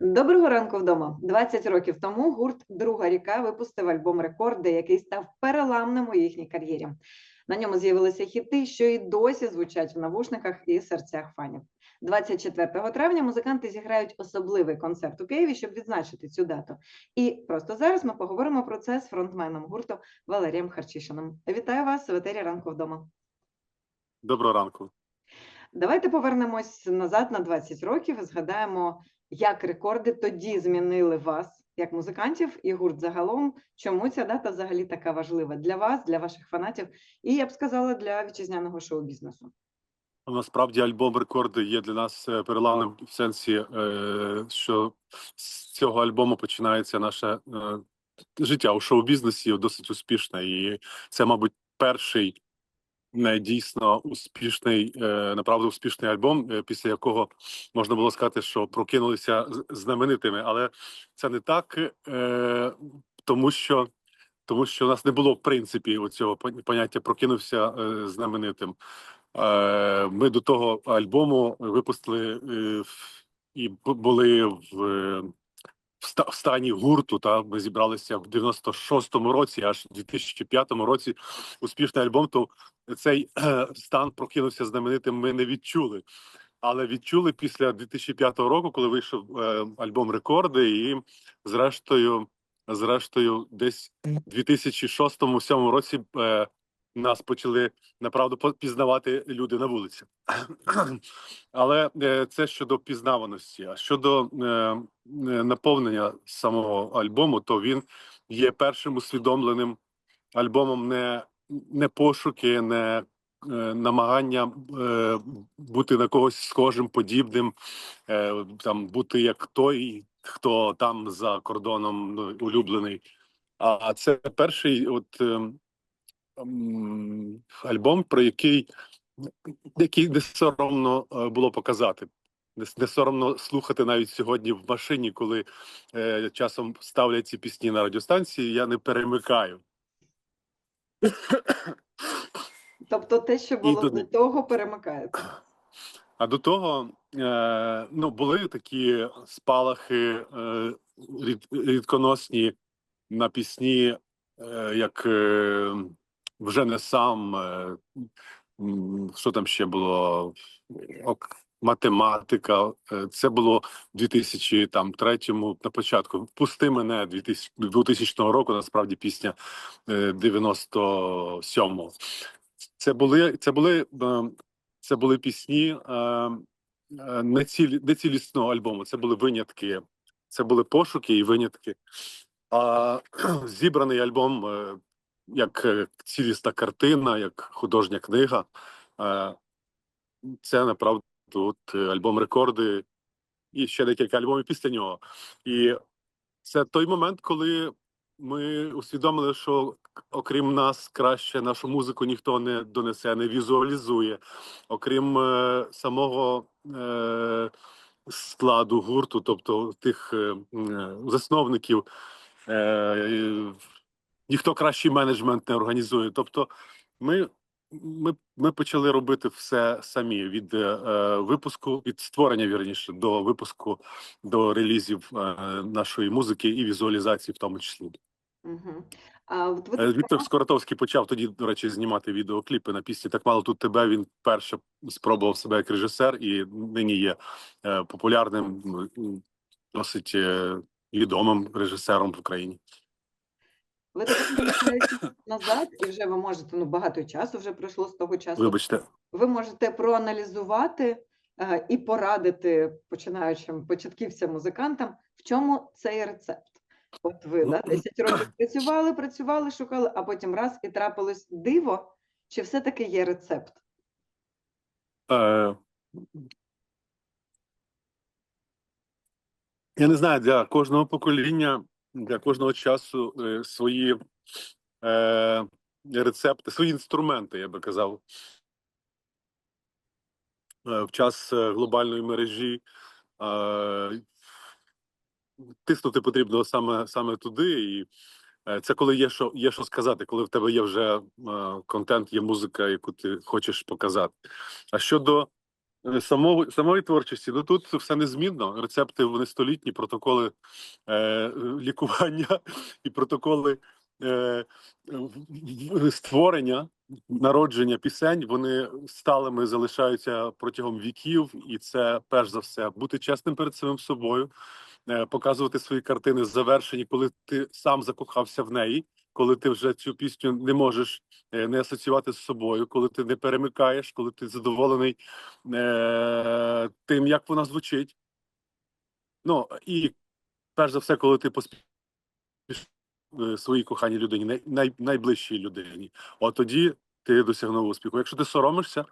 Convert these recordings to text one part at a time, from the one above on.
Доброго ранку вдома. 20 років тому гурт Друга ріка випустив альбом Рекорди, який став переламним у їхній кар'єрі. На ньому з'явилися хіти, що і досі звучать в навушниках і серцях фанів. 24 травня музиканти зіграють особливий концерт у Києві, щоб відзначити цю дату. І просто зараз ми поговоримо про це з фронтменом гурту Валерієм Харчишином. Вітаю вас в етері ранку вдома. Доброго ранку. Давайте повернемось назад на 20 років і згадаємо, як рекорди тоді змінили вас як музикантів і гурт загалом. Чому ця дата взагалі така важлива для вас, для ваших фанатів, і я б сказала для вітчизняного шоу-бізнесу. Насправді альбом рекорди є для нас е, переламним в сенсі, е, що з цього альбому починається наше життя у шоу-бізнесі досить успішне, і це, мабуть, перший дійсно успішний, е, направду успішний альбом, е, після якого можна було сказати, що прокинулися знаменитими, але це не так, е, тому що. Тому що у нас не було в принципі оцього поняття прокинувся е, знаменитим. Е, Ми до того альбому випустили е, і були в, е, в стані гурту. Та ми зібралися в 96-му році, аж в 2005 році успішний альбом. То цей стан прокинувся знаменитим. Ми не відчули. Але відчули після 2005 року, коли вийшов е, альбом Рекорди, і зрештою, зрештою, десь в 2006-2007 році е, нас почали направду пізнавати люди на вулиці. Але е, це щодо пізнаваності. А щодо е, е, наповнення самого альбому, то він є першим усвідомленим альбомом не, не пошуки, не е, намагання бути на когось схожим, подібним, там бути як той, хто там за кордоном ну, улюблений. А це перший от е, м, альбом, про який, який не соромно е, було показати. Не, не соромно слухати навіть сьогодні в машині, коли е, часом ставлять ці пісні на радіостанції. Я не перемикаю. Тобто, те, що було до- до того, перемикається. А до того е, ну, були такі спалахи е, рід, рідконосні на пісні, е, як е, вже не сам. Е, що там ще було? Математика. Е, Це було в 2003-му, на початку. Пусти мене 2000, 2000 року. Насправді пісня е, 97-го. Це були це були е, це були пісні е, е, не цілі не цілісного альбому. Це були винятки. Це були пошуки і винятки. А зібраний альбом е, як е, цілісна картина, як художня книга. Е, це направду от, е, альбом рекорди і ще декілька альбомів після нього. І це той момент, коли ми усвідомили, що окрім нас краще нашу музику ніхто не донесе, не візуалізує, окрім самого складу гурту, тобто тих засновників, ніхто кращий менеджмент не організує. Тобто, ми. Ми, ми почали робити все самі від е, випуску, від створення вірніше до випуску, до релізів е, нашої музики і візуалізації, в тому числі. Угу. А от Е, Віктор Скоротовський почав тоді, до речі, знімати відеокліпи на пісні. Так мало тут тебе. Він вперше спробував себе як режисер, і нині є е, популярним, досить е, відомим режисером в Україні. Ви так повертаєтесь назад, і вже ви можете, ну багато часу вже пройшло з того часу. Вибачте, Ви можете проаналізувати е, і порадити починаючим початківцям музикантам, в чому цей рецепт. От ви да, 10 років працювали, працювали, шукали, а потім раз і трапилось диво, чи все-таки є рецепт? е, я не знаю, для кожного покоління, для кожного часу е, свої е, рецепти, свої інструменти, я би казав. Е, в час е, глобальної мережі е, тиснути потрібно саме, саме туди. І це коли є що, є що сказати, коли в тебе є вже контент, є музика, яку ти хочеш показати. А щодо самого, самої творчості, ну тут все незмінно. Рецепти вони столітні, протоколи е, лікування і протоколи е, створення, народження пісень, вони сталими залишаються протягом віків, і це перш за все бути чесним перед самим собою, е, показувати свої картини завершені, коли ти сам закохався в неї. Коли ти вже цю пісню не можеш е, не асоціювати з собою, коли ти не перемикаєш, коли ти задоволений е, тим, як вона звучить. Ну і перш за все, коли ти поспішаєш е, своїй коханій людині, най, найближчій людині, от тоді ти досягнув успіху. Якщо ти соромишся,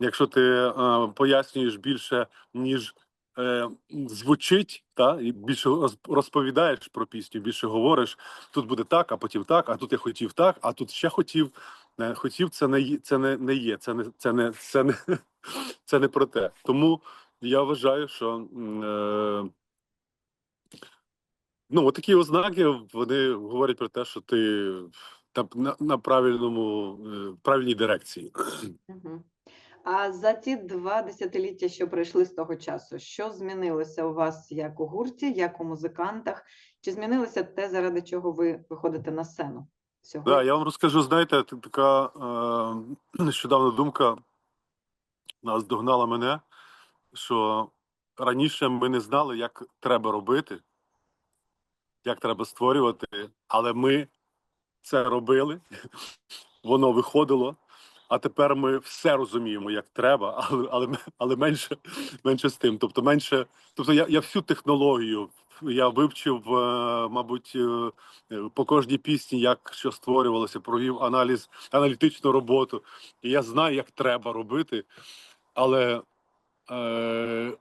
якщо ти е, пояснюєш більше, ніж е, звучить, та і більше розповідаєш про пісню, більше говориш. Тут буде так, а потім так, а тут я хотів так, а тут ще хотів. Е, Хотів, це не це не, не є, це не це не це не це не про те. Тому я вважаю, що е, ну такі ознаки вони говорять про те, що ти на, на, на правильному е, правильній дирекції. А за ті два десятиліття, що пройшли з того часу, що змінилося у вас як у гурті, як у музикантах? Чи змінилося те, заради чого ви виходите на сцену? Да, я вам розкажу, знаєте, така е, нещодавна думка нас догнала мене, що раніше ми не знали, як треба робити, як треба створювати, але ми це робили, воно виходило. А тепер ми все розуміємо, як треба, але, але, але менше, менше з тим. Тобто, менше, тобто я, я всю технологію я вивчив, е, мабуть, е, по кожній пісні, як що створювалося, провів аналіз, аналітичну роботу. І я знаю, як треба робити, але е,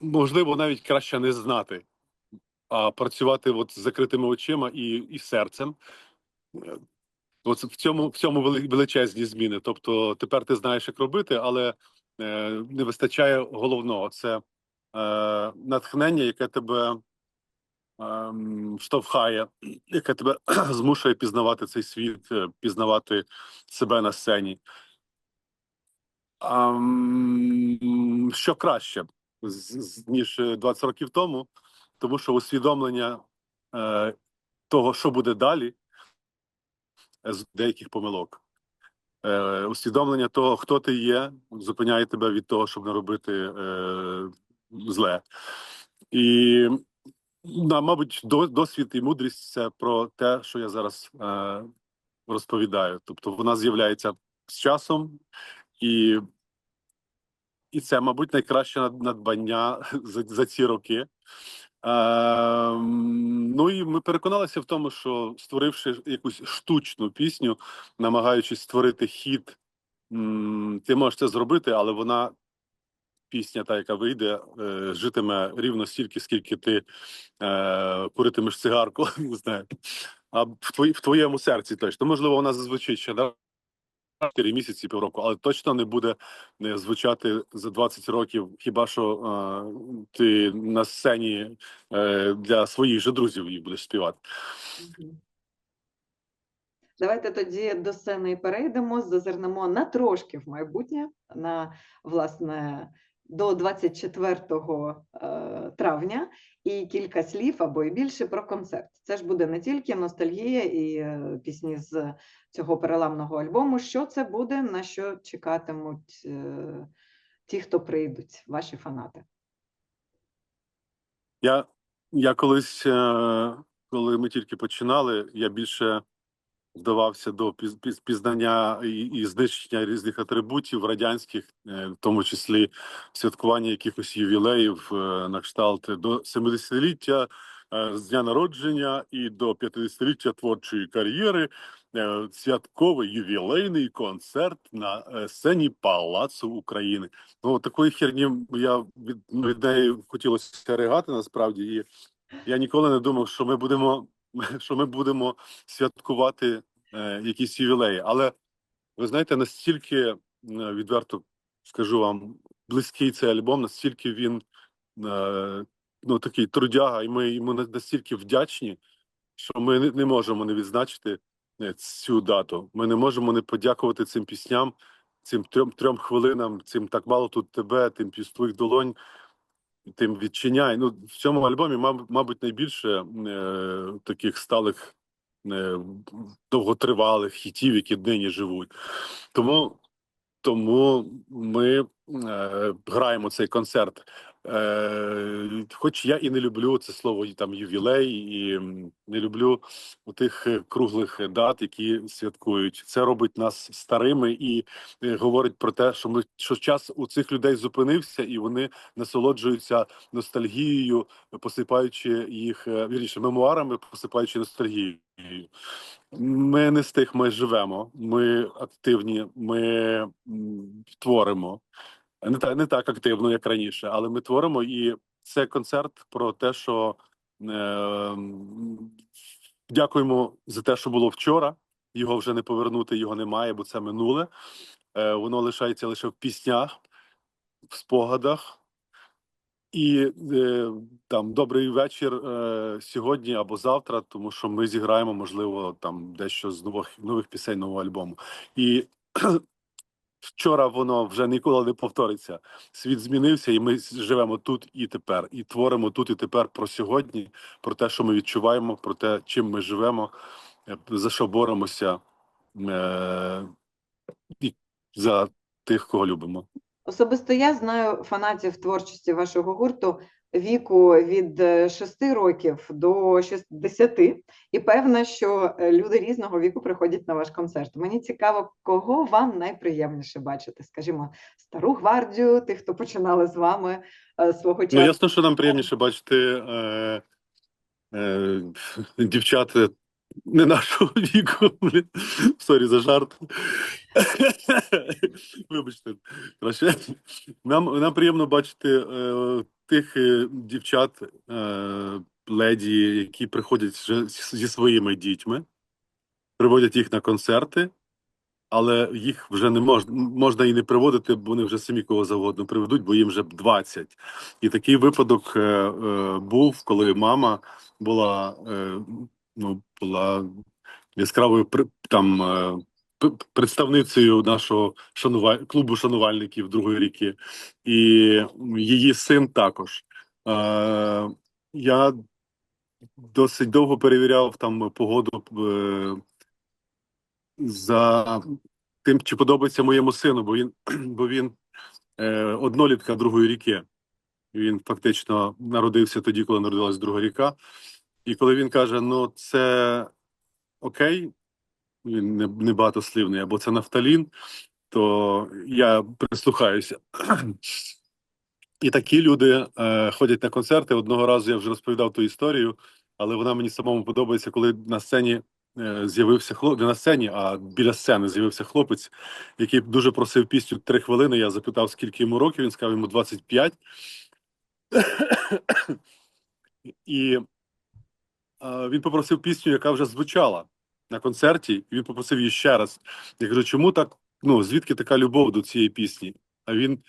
можливо навіть краще не знати, а працювати от з закритими очима і, і серцем. Е, От в цьому в цьому величезні зміни. Тобто тепер ти знаєш, як робити, але е, не вистачає головного це е, натхнення, яке тебе ем, штовхає, яке тебе змушує пізнавати цей світ, е, пізнавати себе на сцені. Ам, що краще, ніж е, 20 років тому, тому що усвідомлення е, того, що буде далі, е, з деяких помилок. Е, усвідомлення того, хто ти є, зупиняє тебе від того, щоб не робити е, зле. І, да, мабуть, до, досвід і мудрість це про те, що я зараз е, розповідаю. Тобто вона з'являється з часом, і, і це, мабуть, найкраще надбання за, за ці роки. Е, ну і ми переконалися в тому, що створивши якусь штучну пісню, намагаючись створити хіт, ти можеш це зробити, але вона, пісня, та, яка вийде, е, житиме рівно стільки, скільки ти е, куритимеш цигарку, не знаю. А в, твоєму серці точно. Можливо, вона зазвучить ще на 4 місяці, півроку, але точно не буде не звучати за 20 років, хіба що е, ти на сцені е, для своїх же друзів її будеш співати. Давайте тоді до сцени перейдемо, зазирнемо на трошки в майбутнє, на власне до 24 е, травня, і кілька слів або і більше про концерт. Це ж буде не тільки ностальгія і е, пісні з цього переламного альбому. Що це буде, на що чекатимуть е, ті, хто прийдуть, ваші фанати? Я, я колись, е, коли ми тільки починали, я більше вдавався до піз- піз- пізнання і, знищення різних атрибутів радянських, е, в тому числі святкування якихось ювілеїв е, на кшталт до 70-ліття е, з дня народження і до 50-ліття творчої кар'єри. Святковий ювілейний концерт на сцені Палацу України. Ну, такої херні я від, ну, від неї хотілося ригати насправді. І я ніколи не думав, що ми будемо, що ми будемо святкувати е, якісь ювілеї. Але ви знаєте, настільки е, відверто скажу вам, близький цей альбом, настільки він е, ну, такий трудяга, і ми йому на- настільки вдячні, що ми не, можемо не відзначити е, цю дату. Ми не можемо не подякувати цим пісням цим трьом трьом хвилинам, цим так мало тут тебе, тим піз твоїх долонь, тим відчиняй. Ну, в цьому альбомі, маб- мабуть, найбільше е, таких сталих, е, довготривалих хітів, які нині живуть. Тому, тому ми е, граємо цей концерт. Е, хоч я і не люблю це слово там ювілей, і не люблю тих круглих дат, які святкують. Це робить нас старими і е, говорить про те, що ми що час у цих людей зупинився, і вони насолоджуються ностальгією, посипаючи їх е, вірніше мемуарами, посипаючи ностальгією. Ми не з тих, ми живемо, ми активні, ми творимо. Не так, не так активно, як раніше, але ми творимо, і це концерт про те, що е, дякуємо за те, що було вчора. Його вже не повернути, його немає, бо це минуле. Е, воно лишається лише в піснях, в спогадах. І е, там добрий вечір е, сьогодні або завтра, тому що ми зіграємо, можливо, там дещо з нових нових пісень нового альбому. І вчора воно вже ніколи не повториться. Світ змінився, і ми живемо тут і тепер, і творимо тут і тепер про сьогодні, про те, що ми відчуваємо, про те, чим ми живемо, е, за що боремося, е, за тих, кого любимо. Особисто я знаю фанатів творчості вашого гурту віку від 6 років до 60, і певна, що е, люди різного віку приходять на ваш концерт. Мені цікаво, кого вам найприємніше бачити? Скажімо, стару гвардію, тих, хто починали з вами е, свого часу. Ну, ясно, що нам приємніше бачити е, е, дівчат е, не нашого віку. Блін. Сорі за жарт. Вибачте, краще. Нам, нам приємно бачити е, тих е, дівчат, е, леді, які приходять зі своїми дітьми, приводять їх на концерти. Але їх вже не можна можна і не приводити, бо вони вже самі кого завгодно приведуть, бо їм вже 20. І такий випадок е, е, був, коли мама була, е, ну, була яскравою там е, представницею нашого шанува... клубу шанувальників другої ріки, і її син також. Е, я досить довго перевіряв там погоду. Е, за тим, чи подобається моєму сину, бо він, бо він е, однолітка другої ріки. Він фактично народився тоді, коли народилась друга ріка. І коли він каже: ну, це окей, він не, не багатослівний, або це нафталін, то я прислухаюся. І такі люди е, ходять на концерти. Одного разу я вже розповідав ту історію, але вона мені самому подобається, коли на сцені е, з'явився хлоп, не на сцені, а біля сцени з'явився хлопець, який дуже просив пісню три хвилини. Я запитав, скільки йому років. Він сказав йому 25. І він попросив пісню, яка вже звучала на концерті, і він попросив її ще раз. Я кажу, чому так? Ну звідки така любов до цієї пісні? А він,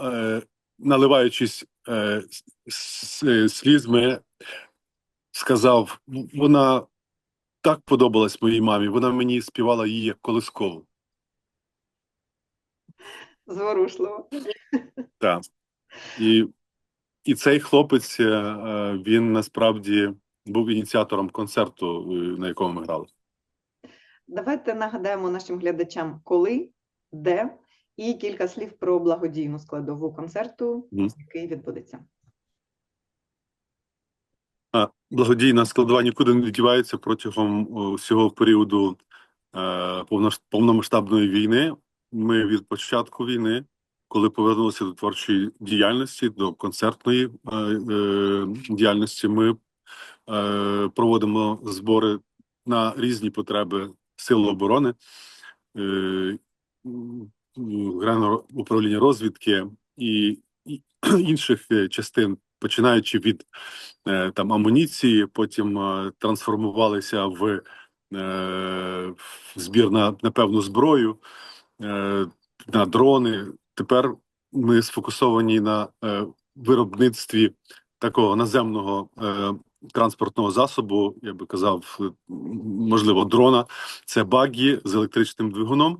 е, наливаючись е, с- с- сказав: вона так подобалась моїй мамі. Вона мені співала її як колискову. Зворушливо. Так. І, і цей хлопець, е, е, він насправді був ініціатором концерту, е, на якому ми грали. Давайте нагадаємо нашим глядачам, коли, де, і кілька слів про благодійну складову концерту, який відбудеться. Благодійна складова нікуди не дівається протягом всього періоду повномасштабної війни. Ми від початку війни, коли повернулися до творчої діяльності, до концертної е, е, діяльності, ми е, проводимо збори на різні потреби Сил оборони, е, Генерального управління розвідки і, і інших е, частин, починаючи від е, там амуніції, потім е, трансформувалися в, в збір на, на певну зброю, на дрони. Тепер ми сфокусовані на е, виробництві такого наземного е, транспортного засобу, я би казав, е, можливо, дрона. Це багі з електричним двигуном.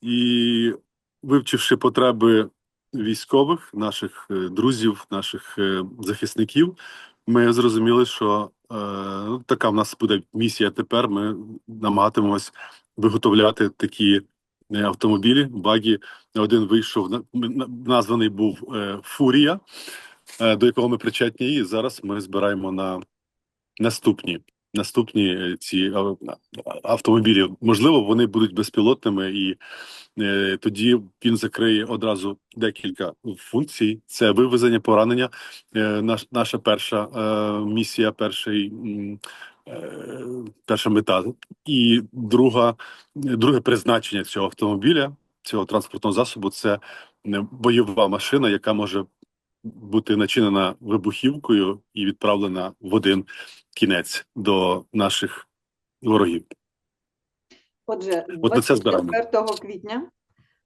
І вивчивши потреби військових, наших е, друзів, наших е, захисників, ми зрозуміли, що е, ну, така в нас буде місія тепер. Ми намагатимемось виготовляти такі автомобілі. Багі один вийшов на- на- названий був е, Фурія, е, до якого ми причетні. І зараз ми збираємо на наступні. Наступні е, ці автомобілі, можливо, вони будуть безпілотними, і е, тоді він закриє одразу декілька функцій: це вивезення, поранення. Е, наш, наша перша е, місія, перший, е, перша мета, і друга, друге призначення цього автомобіля, цього транспортного засобу це е, бойова машина, яка може бути начинена вибухівкою і відправлена в один кінець до наших ворогів. Отже, це збираємо. 24 квітня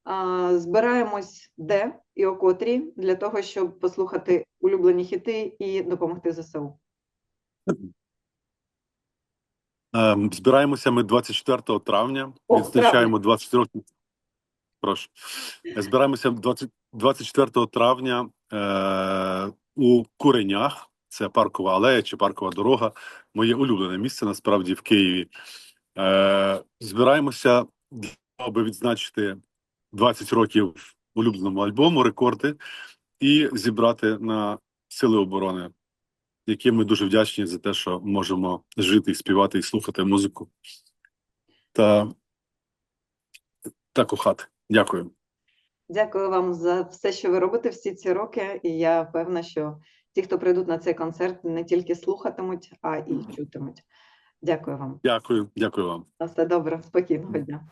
а, збираємось де і о котрій для того, щоб послухати улюблені хіти і допомогти ЗСУ. Ем, Збираємося ми 24 травня. О, Відзначаємо 20 років. Прошу. Е, Збираємося 20, 24 травня е, у Куренях. Це паркова алея чи паркова дорога. Моє улюблене місце насправді в Києві. Е, збираємося аби відзначити 20 років улюбленому альбому, рекорди, і зібрати на сили оборони, які ми дуже вдячні за те, що можемо жити і співати, і слухати музику та, та кохати. Дякую. Дякую вам за все, що ви робите всі ці роки. І я певна, що ті, хто прийдуть на цей концерт, не тільки слухатимуть, а і чутимуть. Дякую вам. Дякую, дякую вам. На все добре, спокійного дня.